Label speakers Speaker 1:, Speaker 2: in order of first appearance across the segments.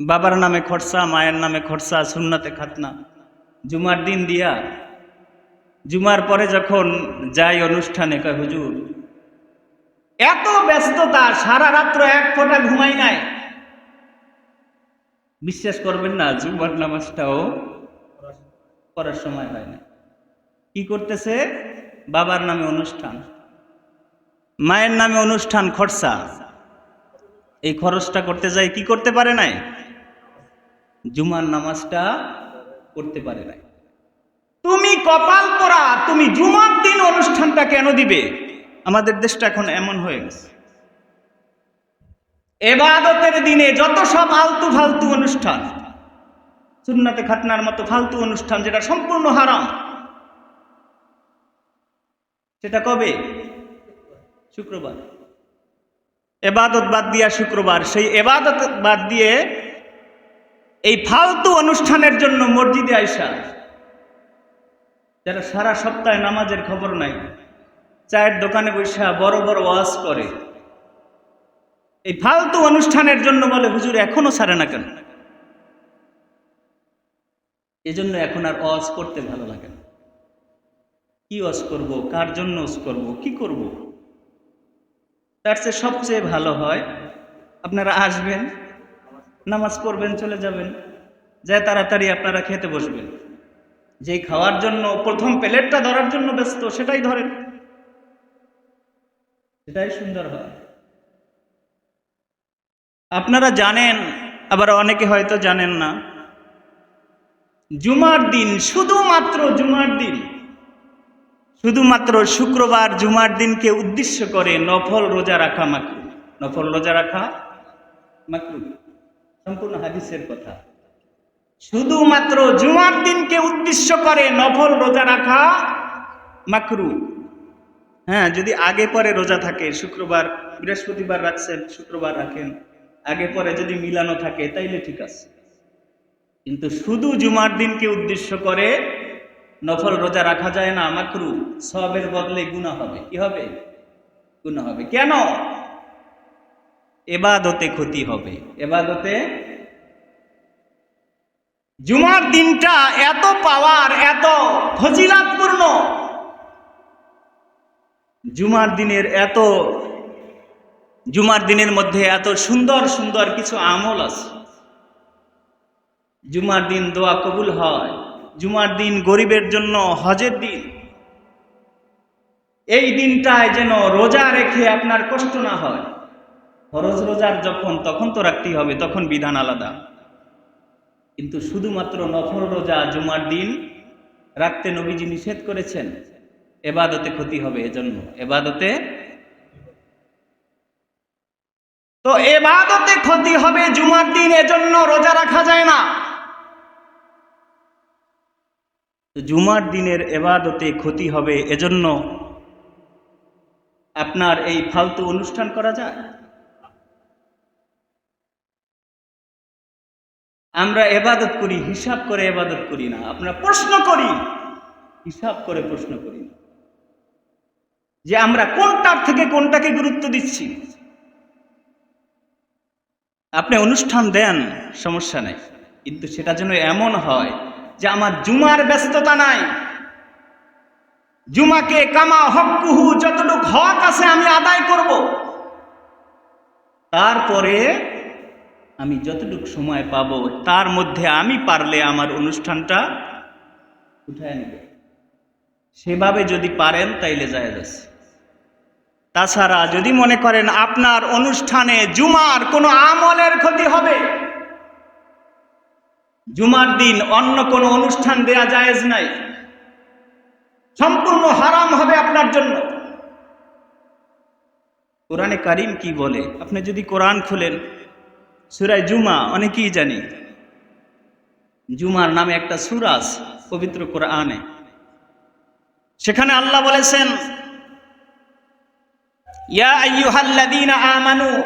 Speaker 1: বাবার নামে খরচা, মায়ের নামে খরচা, সুন্নাতে খাতনা। জুমার দিন দিয়া, জুমার পরে যখন যাই অনুষ্ঠানে, কয়, হুজুর, এত ব্যস্ততা, সারা রাত্র এক ফোঁটা ঘুমাই নাই। বিশ্বাস করবেন না, জুমার নামাজটাও করার সময় হয় না কি করতেছে? বাবার নামে অনুষ্ঠান। মায়ের নামে অনুষ্ঠান খরচা। এই খরচটা করতে যাই, কি করতে পারে নাই? জুমার নামাজটা করতে পারে নাই। তুমি কপাল পরা তুমি জুমার দিন অনুষ্ঠানটা কেন দিবে? আমাদের দেশটা এখন এমন হয়ে গেছে। এবাদতের দিনে যত সব আলতু ফালতু অনুষ্ঠান, সুন্নাতে খাতনার মতো ফালতু অনুষ্ঠান যেটা সম্পূর্ণ হারাম, সেটা কবে? শুক্রবার। এবাদত বাদ দিয়া শুক্রবার, সেই এবাদত বাদ দিয়ে এই ফালতু অনুষ্ঠানের জন্য মসজিদে আইসা, যারা সারা সপ্তাহে নামাজের খবর নাই, চায়ের দোকানে বৈশা বড় বড় ওয়াজ করে, এই ফালতু অনুষ্ঠানের জন্য বলে, হুজুর, এখনও সারে না কেন? এজন্য এখন আর ওয়াজ করতে ভালো লাগে না। কি ওয়াজ করব? কার জন্য ওয়াজ করব? কি করব? তার চেয়ে সবচেয়ে ভালো হয়, আপনারা আসবেন নামাজ পড়বেন, চলে যাবেন। যায় তাড়াতাড়ি আপনারা খেতে বসবেন। যেই খাওয়ার জন্য, প্রথম প্লেটটা ধরার জন্য ব্যস্ত, সেটাই ধরেন। সেটাই সুন্দর হয়। আপনারা জানেন, আবার অনেকে হয়তো জানেন না, জুমার দিন শুধুমাত্র জুমার দিন, শুধুমাত্র শুক্রবার জুমার দিনকে উদ্দেশ্য করে নফল রোজা রাখা মাকরু নফল রোজা রাখা মাকরু সম্পূর্ণ হাদিসের কথা। শুধুমাত্র জুমার দিনকে উদ্দেশ্য করে নফল রোজা রাখা মাকরু। হ্যাঁ যদি আগে পরে রোজা থাকে, শুক্রবার, বৃহস্পতিবার রাখছেন, শুক্রবার রাখেন। আগে পরে যদি মিলানো থাকে, তাইলে ঠিক আছে। কিন্তু শুধু জুমার দিনকে উদ্দেশ্য করে নফল রোজা রাখা যায় না, মাকরু। সবের বদলে গুণা হবে। কি হবে? গুণা হবে। কেন? এবাদতে ক্ষতি হবে। এবাদতে? জুমার দিনটা এত পাওয়ার, এত ফজিলাতপূর্ণ। জুমার দিনের এত, জুমার দিনের মধ্যে এত সুন্দর সুন্দর কিছু আমল আছে। জুমার দিন দোয়া কবুল হয়। জুমার দিন গরিবের জন্য হজের দিন। এই দিনটায় যেন রোজা রেখে আপনার কষ্ট না হয়। ফরজ রোজার যখন, তখন তো রাখতেই হবে, তখন বিধান আলাদা। কিন্তু শুধুমাত্র নফল রোজা জুমার দিন রাখতে নবীজি নিষেধ করেছেন, এবাদতে ক্ষতি হবে এজন্য। এবাদতে? তো এবাদতে ক্ষতি হবে জুমার দিন, এজন্য রোজা রাখা যায় না। জুমার দিনের এবাদতে ক্ষতি হবে এজন্য আপনার এই ফালতু অনুষ্ঠান করা যায়? আমরা এবাদত করি, হিসাব করে এবাদত করি না। আমরা প্রশ্ন করি, হিসাব করে প্রশ্ন করি না। যে আমরা কোনটার থেকে কোনটাকে গুরুত্ব দিচ্ছি? আপনি অনুষ্ঠান দেন, সমস্যা নাই। কিন্তু সেটা যেন এমন হয় যে আমার জুমার ব্যস্ততা নাই। জুমাকে কামা হকুহু যতটুক হক আছে আমি আদায় করব। তারপরে আমি যতটুকু সময় পাব, তার মধ্যে আমি পারলে আমার অনুষ্ঠানটা উঠায় নেব। সেভাবে যদি পারেন, তাইলে যায় যাচ্ছে তাছাড়া যদি মনে করেন আপনার অনুষ্ঠানে জুমার কোনো আমলের ক্ষতি হবে, জুমার দিন অন্য কোনো অনুষ্ঠান দেয়া জায়েজ নাই। সম্পূর্ণ হারাম হবে আপনার জন্য। কোরআনে কারিম কি বলে? আপনি যদি কোরআন খুলেন সুরায় জুমা, অনেকেই জানি। জুমার নামে একটা সুরাস পবিত্র কোরআনে। সেখানে আল্লাহ বলেছেন আমানু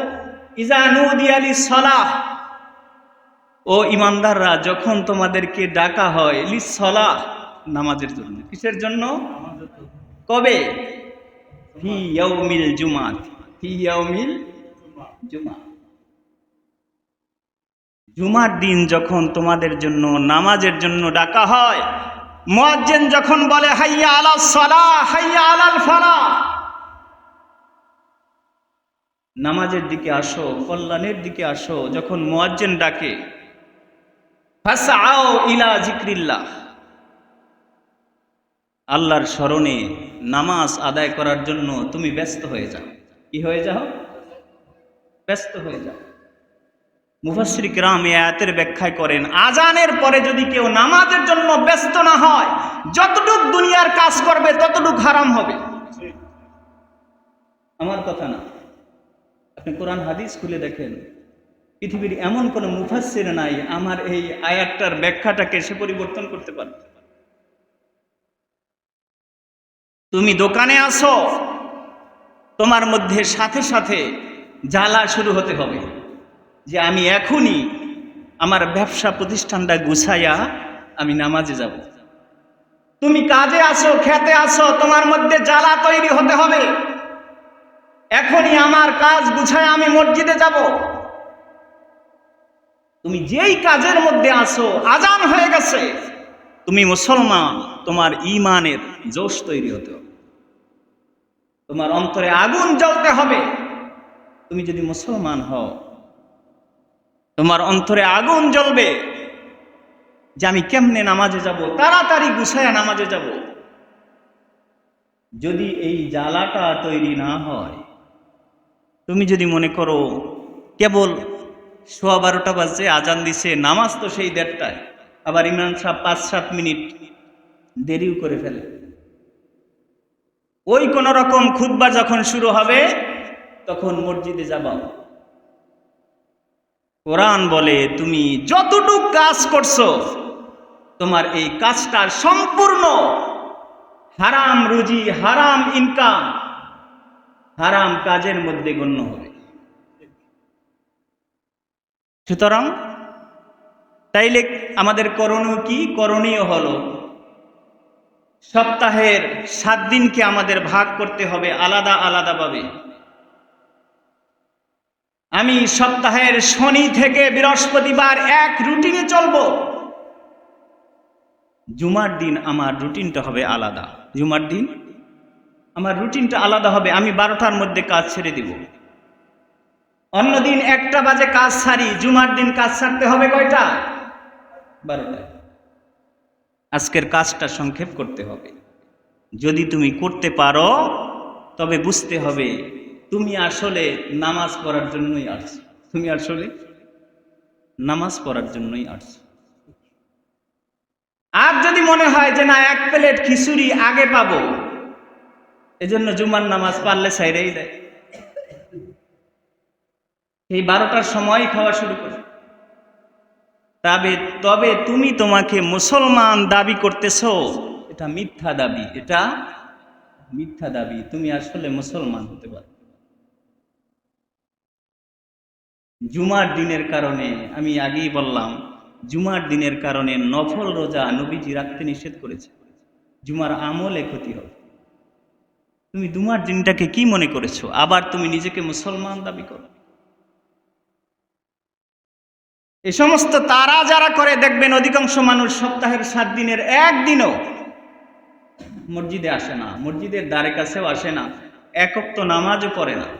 Speaker 1: ও ইমানদাররা, যখন তোমাদেরকে ডাকা হয়, লিস-সালাহ নামাজের জন্য। কিসের জন্য? কবে? জুমাত। ফি ইয়াউমিল জুমা জুমার দিন যখন তোমাদের জন্য নামাজের জন্য ডাকা হয়, মুয়াজ্জিন যখন বলে, হাইয়া আলা সালাহ, হাইয়া আলাল ফালাহ। নামাজের দিকে আসো, কল্যাণের দিকে আসো, যখন মোয়াজ্জেন ডাকে ফাসআও ইলা জিক্রিল্লাহ আল্লাহর স্মরণে নামাজ আদায় করার জন্য তুমি ব্যস্ত হয়ে যাও। কি হয়ে যাও? ব্যস্ত হয়ে যাও। মুফাসির গ্রাম এ আয়াতের ব্যাখ্যায় করেন আজানের পরে যদি কেউ নামাজের জন্য ব্যস্ত না হয়, যতটুক দুনিয়ার কাজ করবে, ততটুক হারাম হবে। আমার কথা না। আপনি কোরআন, হাদিস খুলে দেখেন, পৃথিবীর এমন কোনো মুফাসির নাই, আমার এই আয়াতটার ব্যাখ্যাটাকে সে পরিবর্তন করতে পারে। তুমি দোকানে আসো, তোমার মধ্যে সাথে সাথে জ্বালা শুরু হতে হবে। যে আমি এখনই আমার ব্যবসা প্রতিষ্ঠানটা গুছাইয়া আমি নামাজে যাব। তুমি কাজে আসো খেতে আসো তোমার মধ্যে জ্বালা তৈরি হতে হবে। এখনই আমার কাজ গুছায় আমি মসজিদে যাব। তুমি যেই কাজের মধ্যে আসো আজান হয়ে গেছে। তুমি মুসলমান, তোমার ইমানের জোশ তৈরি হতে হবে। তোমার অন্তরে আগুন জ্বলতে হবে। তুমি যদি মুসলমান হও তোমার অন্তরে আগুন জ্বলবে যে আমি কেমনে নামাজে যাব, তাড়াতাড়ি গুছায়া নামাজে যাব। যদি এই জ্বালাটা তৈরি না হয়, তুমি যদি মনে করো কেবল সোয়া বারোটা বাজে, আজান দিছে, নামাজ তো সেই দেড়টায়, আবার ইমরান সাহেব পাঁচ, সাত মিনিট দেরিও করে ফেলে। ওই কোন রকম খুতবা যখন শুরু হবে, তখন মসজিদে যাবা। কোরআন বলে, তুমি যতটুক কাজ করছ, তোমার এই কাজটা সম্পূর্ণ হারাম রুজি, হারাম ইনকাম হারাম কাজের মধ্যে গণ্য হবে। সুতরাং, তাইলে আমাদের করণীয় কি? করণীয় হলো, সপ্তাহের সাত দিনকে আমাদের ভাগ করতে হবে আলাদা আলাদাভাবে আমি সপ্তাহের শনি থেকে বৃহস্পতিবার এক রুটিনে চলব। জুমার দিন আমার রুটিনটা হবে আলাদা। জুমার দিন আমার রুটিনটা আলাদা হবে, আমি বারোটার মধ্যে কাজ ছেড়ে দিব। অন্যদিন একটা বাজে কাজ সারি, জুমার দিন কাজ ছাড়তে হবে কয়টা? বারোটা আজকের কাজটা সংক্ষেপ করতে হবে। যদি তুমি করতে পারো, তবে বুঝতে হবে তুমি আসলে নামাজ পড়ার জন্যই আসছো। তুমি আসলে নামাজ পড়ার জন্যই আসছো। আর যদি মনে হয় যে না, এক প্লেট খিচুড়ি আগে পাবো, এজন্য জুমার নামাজ পারলে সাইরেই দেয়। এই বারোটার সময় খাওয়া শুরু করে। তবে তবে তুমি তোমাকে মুসলমান দাবি করতেছ, এটা মিথ্যা দাবি, এটা মিথ্যা দাবি, তুমি আসলে মুসলমান হতে পারো। জুমার দিনের কারণে, আমি আগেই বললাম, জুমার দিনের কারণে নফল রোজা নবীজি রাখতে নিষেধ করেছে। জুমার আমলে ক্ষতি হবে। তুমি জুমার দিনটাকে কি মনে করেছ? আবার তুমি নিজেকে মুসলমান দাবি করো। এ সমস্ত তারা যারা করে, দেখবেন অধিকাংশ মানুষ সপ্তাহের সাত দিনের একদিনও মসজিদে আসে না। মসজিদের দ্বারে কাছেও আসে না। একক তো নামাজও পড়ে না।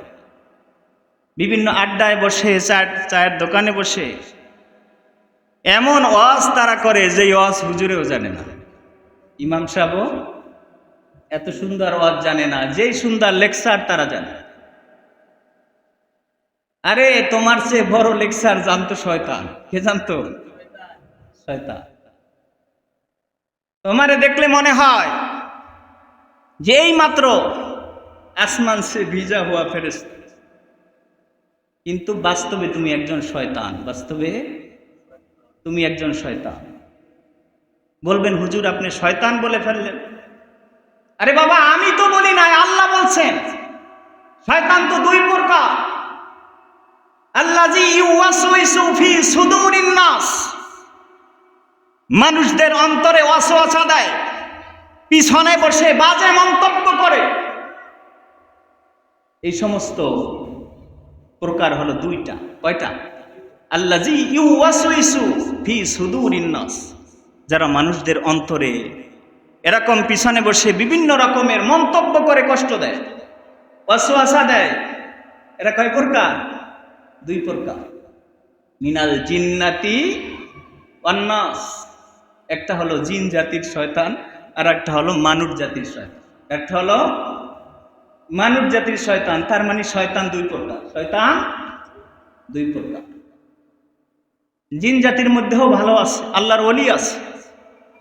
Speaker 1: বিভিন্ন আড্ডায় বসে, চায়ের চায়ের দোকানে বসে। এমন ওয়াজ তারা করে যে ওয়াজ হুজুরেও জানে না। ইমাম সাহেব এত সুন্দর ওয়াজ জানে না, যেই সুন্দর লেকচার তারা জানে। আরে, তোমার চেয়ে বড় লেকচার জানতো শয়তান। কে জানতো? শয়তান। তোমারে দেখলে মনে হয়, যেই মাত্র আসমান সে ভিজা হওয়া ফেরেস্ত কিন্তু বাস্তবে তুমি একজন শয়তান, বাস্তবে তুমি একজন শয়তান। বলবেন, হুজুর, আপনি শয়তান বলে ফেললেন। আরে বাবা, আমি তো বলি নাই, আল্লাহ বলছেন, শয়তান তো দুই প্রকার। মানুষদের অন্তরে ওয়াসওয়াসা দেয়, পিছনে বসে বাজে মন্তব্য করে। এই সমস্ত প্রকার হলো দুইটা, কয়টা? আল্লাজি ইউওয়াসুইসু ফি সুদুরিন নাস। যারা মানুষদের অন্তরে এরকম পিছনে বসে বিভিন্ন রকমের মন্তব্য করে কষ্ট দেয়, ওয়াসওয়াসা দেয়, এরা কয় প্রকার? দুই প্রকার। মিনাল জিন্নাতি অন্নাস একটা হলো জিন জাতির শয়তান আর একটা হলো মানুষ জাতির শয়তান। একটা হলো মানুষ জাতির শয়তান, তার মানে শয়তান দুই প্রকার। শয়তান দুই প্রকার। জিন জাতির মধ্যেও ভালো আছে, আল্লাহর অলি আছে।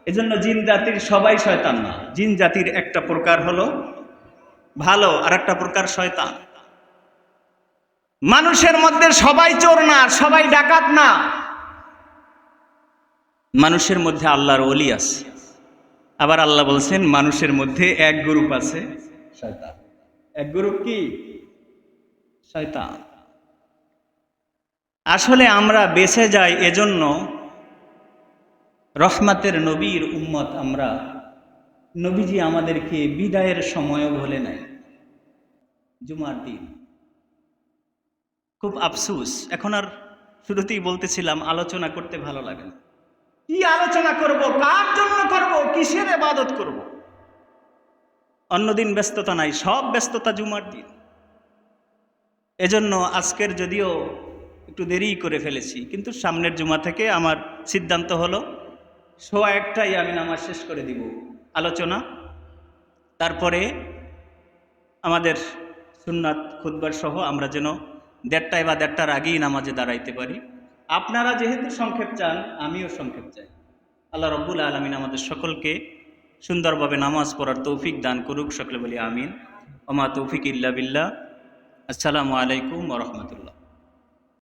Speaker 1: এজন্য জিন জাতির সবাই শয়তান না। জিন জাতির একটা প্রকার হলো ভালো আর একটা প্রকার শয়তান। মানুষের মধ্যে সবাই চোর না, সবাই ডাকাত না। মানুষের মধ্যে আল্লাহর অলি আছে। আবার আল্লাহ বলছেন, মানুষের মধ্যে এক গ্রুপ আছে, শয়তান। এক গ্রুপ কি? শয়তান। আসলে আমরা বেঁচে যাই এজন্য রহমাতের নবীর উম্মত আমরা। নবীজি আমাদেরকে বিদায়ের সময়ও বলে নাই। জুমার দিন। খুব আফসুস। এখন আর শুরুতেই বলতেছিলাম আলোচনা করতে ভালো লাগে না। কি আলোচনা করব? কার জন্য করব? কিসের এবাদত করব? অন্যদিন ব্যস্ততা নাই, সব ব্যস্ততা জুমার দিন। এজন্য আজকের যদিও একটু দেরিই করে ফেলেছি, কিন্তু সামনের জুমা থেকে আমার সিদ্ধান্ত হলো, সোয়া একটাই আমি নামাজ শেষ করে দিব। আলোচনা, তারপরে আমাদের সুন্নাত খুদবার সহ আমরা যেন দেড়টায় বা দেড়টার আগেই নামাজে দাঁড়াইতে পারি। আপনারা যেহেতু সংক্ষেপ চান, আমিও সংক্ষেপ চাই। আল্লাহ রব্বুল আলমিন আমাদের সকলকে সুন্দরভাবে নামাজ পড়ার তৌফিক দান করুক সকলে বলি আমিন। ওমা তৌফিক ইল্লা বিল্লাহ। আসসালামু আলাইকুম রহমতুল্লাহ।